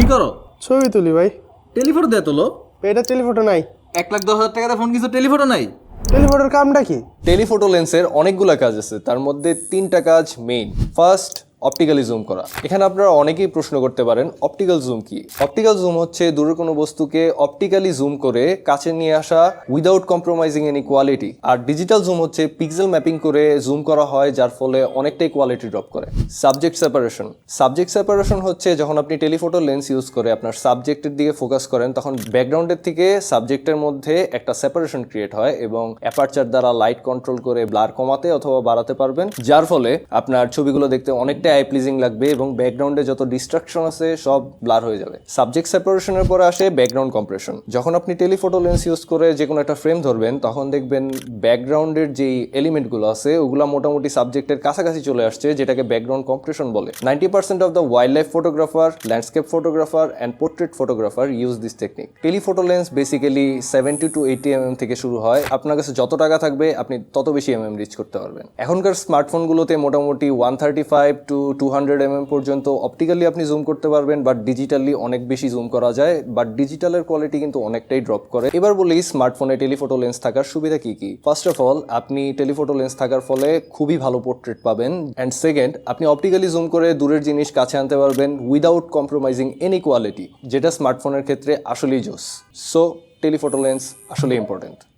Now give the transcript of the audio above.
কি করো? ছবি তুলি ভাই। টেলিফোটো দে তোলো এটা টেলিফোটো নাই। এক লাখ দশ হাজার টাকা ফোন কিছু টেলিফোটো নাই? টেলিফোটোর কামটা কি? টেলিফোটো লেন্সের অনেকগুলো কাজ আছে তার মধ্যে তিনটা কাজ মেইন ফার্স্ট অপটিক্যালি জুম করা। এখানে আপনারা অনেকেই প্রশ্ন করতে পারেন অপটিক্যাল জুম কি? অপটিক্যাল জুম হচ্ছে দূরের কোনো বস্তুকে অপটিক্যালি জুম করে কাছে নিয়ে আসা উইদাউট কম্প্রোমাইজিং এনি কোয়ালিটি আর ডিজিটাল জুম হচ্ছে পিক্সেল ম্যাপিং করে জুম করা হয়, যার ফলে অনেকটাই কোয়ালিটি ড্রপ করে। সাবজেক্ট সেপারেশন সাবজেক্ট সেপারেশন হচ্ছে যখন আপনি টেলিফোটো লেন্স ইউজ করে আপনার সাবজেক্টের দিকে ফোকাস করেন, তখন ব্যাকগ্রাউন্ডের থেকে সাবজেক্টের মধ্যে একটা সেপারেশন ক্রিয়েট হয় এবং অ্যাপারচার দ্বারা লাইট কন্ট্রোল করে ব্লার কমাতে অথবা বাড়াতে পারবেন, যার ফলে আপনার ছবিগুলো দেখতে অনেকটা আই প্লিজিং লাগবে এবং ব্যাকগ্রাউন্ডে যত ডিস্ট্রাকশন আছে, সব ব্লার হয়ে যাবে। সাবজেক্ট সেপারেশনের পরে আসে ব্যাকগ্রাউন্ড কম্প্রেশন যখন আপনি টেলিফোটো লেন্স ইউজ করে যে কোনো একটা ফ্রেম ধরবেন, তখন দেখবেন ব্যাকগ্রাউন্ডের যেই এলিমেন্টগুলো আছে, ওগুলো মোটামুটি সাবজেক্টের কাছাকাছি চলে আসছে, যেটাকে ব্যাকগ্রাউন্ড কম্প্রেশন বলে। Ninety percent of the wildlife photographer landscape photographer and portrait photographer use this technique telephoto lens basically seventy to eighty mm থেকে শুরু হয়। আপনার কাছে যত টাকা থাকবে, আপনি তত বেশি এমএম রিচ করতে পারবেন। এখনকার স্মার্টফোনগুলোতে মোটামুটি one thirty five to two hundred MM পর্যন্ত অপটিক্যালি আপনি জুম করতে পারবেন বাট ডিজিটালি অনেক বেশি জুম করা যায় বাট ডিজিটালের কোয়ালিটি কিন্তু অনেকটাই ড্রপ করে। এবার বলি স্মার্টফোনে টেলিফোটো লেন্স থাকার সুবিধা কি কি? ফার্স্ট অফ অল আপনি টেলিফোটো লেন্স থাকার ফলে খুবই ভালো পোর্ট্রেট পাবেন অ্যান্ড সেকেন্ড আপনি অপটিক্যালি জুম করে দূরের জিনিস কাছে আনতে পারবেন উইদাউট কম্প্রোমাইজিং এনি কোয়ালিটি যেটা স্মার্টফোনের ক্ষেত্রে আসলেই জোস। সো টেলিফোটো লেন্স আসলে ইম্পর্টেন্ট